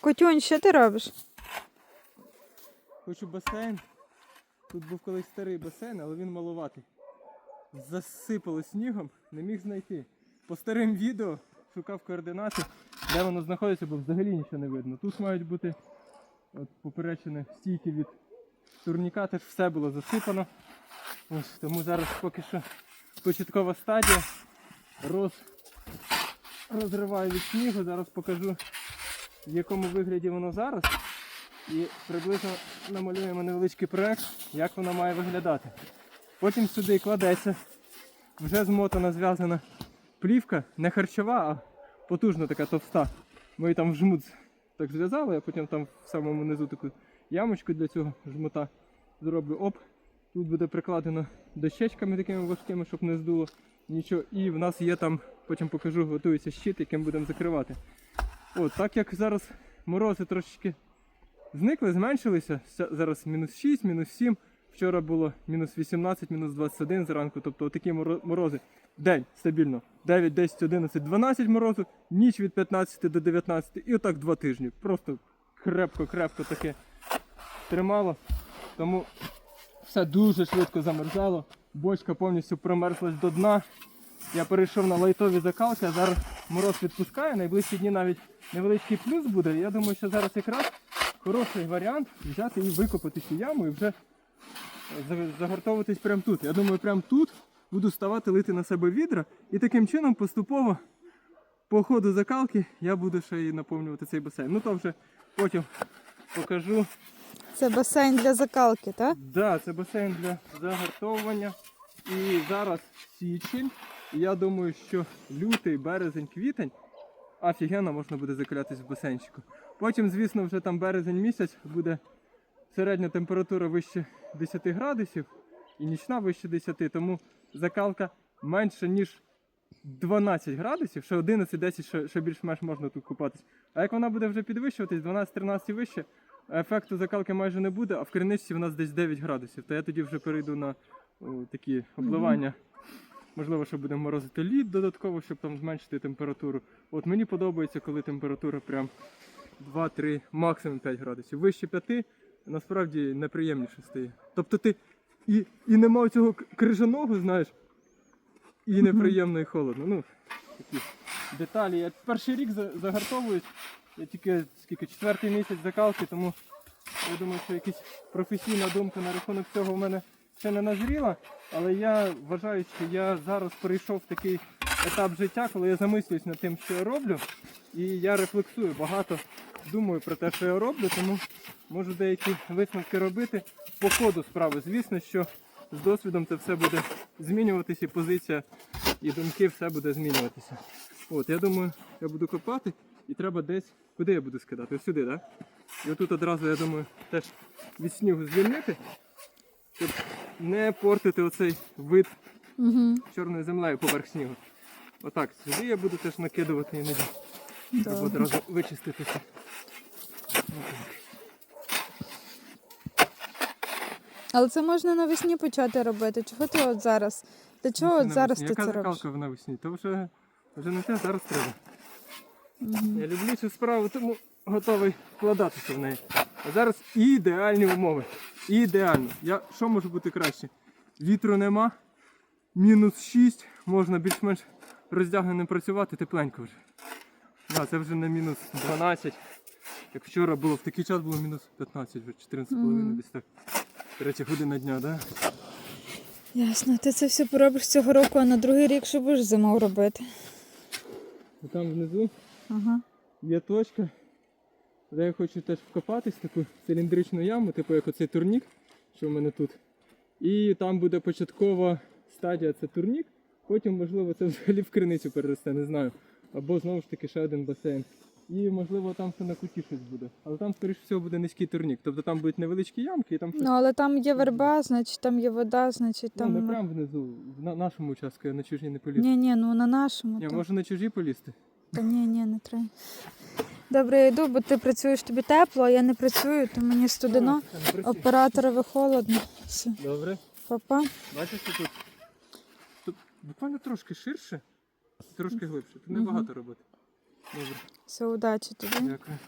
Котюнь, що ти робиш? Хочу басейн. Тут був колись старий басейн, але він малуватий. Засипало снігом, не міг знайти. По старим відео шукав координати, де воно знаходиться, бо взагалі нічого не видно. Тут мають бути от, поперечені стійки від турніка, теж все було засипано. Ось, тому зараз поки що початкова стадія. Роз... Розриваю від снігу, зараз покажу в якому вигляді воно зараз. І приблизно намалюємо невеличкий проект, як воно має виглядати. Потім сюди кладеться вже змотана зв'язана плівка, не харчова, а потужна така товста. Ми її там в жмут так зв'язали, а потім там в самому низу таку ямочку для цього жмута зроблю. Оп. Тут буде прикладено дощечками такими важкими, щоб не здуло нічого. І в нас є там, потім покажу, готується щит, яким будемо закривати. От, так як зараз морози трошечки зникли, зменшилися. Зараз мінус 6, мінус 7. Вчора було мінус 18, мінус 21 зранку. Тобто такі морози. День стабільно. 9, 10, 11, 12 морозу, ніч від 15 до 19 і отак два тижні. Просто крепко-крепко таке тримало. Тому все дуже швидко замерзало. Бочка повністю промерзлась до дна. Я перейшов на лайтові закалки, а зараз мороз відпускає. Найближчі дні навіть невеличкий плюс буде. Я думаю, що зараз якраз хороший варіант взяти і викопати цю яму і вже загортовуватись прямо тут. Я думаю, прямо тут буду ставати лити на себе відра і таким чином поступово по ходу закалки я буду ще і наповнювати цей басейн. Ну то вже потім покажу. Це басейн для закалки, так? Да, це басейн для загартовування. І зараз січень. І я думаю, що лютий, березень, квітень офігенно можна буде закалятись в басейнчику. Потім, звісно, вже там березень місяць буде середня температура вище 10 градусів і нічна вище 10, тому закалка менше, ніж 12 градусів, ще 11-10, ще, ще більш-менш можна тут купатись. А як вона буде вже підвищуватись, 12-13 і вище, ефекту закалки майже не буде, а в криничці в нас десь 9 градусів. То я тоді вже перейду на о, такі обливання. Можливо, що будемо морозити лід додатково, щоб там зменшити температуру. От мені подобається, коли температура прям 2-3, максимум 5 градусів. Вище 5 насправді неприємніше стає. Тобто ти і, і нема цього крижаного, знаєш, і неприємно і холодно. Ну, такі деталі. Я перший рік загартовуюсь. Я тільки скільки четвертий місяць закалки, тому я думаю, що якась професійна думка на рахунок цього в мене ще не назріла. Але я вважаю, що я зараз перейшов в такий етап життя, коли я замислююсь над тим, що я роблю. І я рефлексую багато, думаю про те, що я роблю, тому можу деякі висновки робити по ходу справи. Звісно, що з досвідом це все буде змінюватися, і позиція і думки все буде змінюватися. От, я думаю, я буду копати і треба десь. Куди я буду скидати? Ось сюди, так? І отут одразу, я думаю, теж від снігу звільнити, щоб не портити оцей вид Угу. чорною землею поверх снігу. Отак, сюди я буду теж накидувати іноді. Треба Добре. одразу вичистити це. Але це можна навесні почати робити. Чого ти от зараз? Для чого от зараз ти Яка це робиш? закалка навесні? То вже, вже не те, зараз треба. Мгм. Я люблю цю справу, тому готовий вкладатися в неї. А зараз ідеальні умови. Ідеально. Я, що може бути краще? Вітру нема, мінус 6, можна більш-менш роздягненим працювати, тепленько вже. Да, це вже не мінус 12. Як вчора було, в такий час було мінус 15, вже 14,5 Мгм. десь так. Третя година дня, да? Ясно, ти це все поробиш цього року, а на другий рік що будеш зимою робити? Там внизу Ага. є точка, де я хочу теж вкопатись, таку циліндричну яму, типу як оцей турнік, що в мене тут. І там буде початкова стадія, це турнік. Потім, можливо, це взагалі в криницю переросте, не знаю. Або знову ж таки ще один басейн. І можливо там ще на куті щось буде. Але там, скоріш всього, буде низький турнік. Тобто там будуть невеличкі ямки і там щось. Ну, але там є верба, значить там є вода, значить там. Ну, не прямо внизу, в на- нашому участку, я на чужій не полізу. Ні, ні, ну на нашому. Ні, там. може на чужій полізти? Та ні, ні, не треба. Добре, я йду, бо ти працюєш тобі тепло, а я не працюю, то мені студено. Операторове. Операторові холодно. Все, Добре. папа. Бачиш, що тут, тут буквально трошки ширше, трошки глибше. Тут небагато роботи. Добре, Все, удачі тобі. дякую.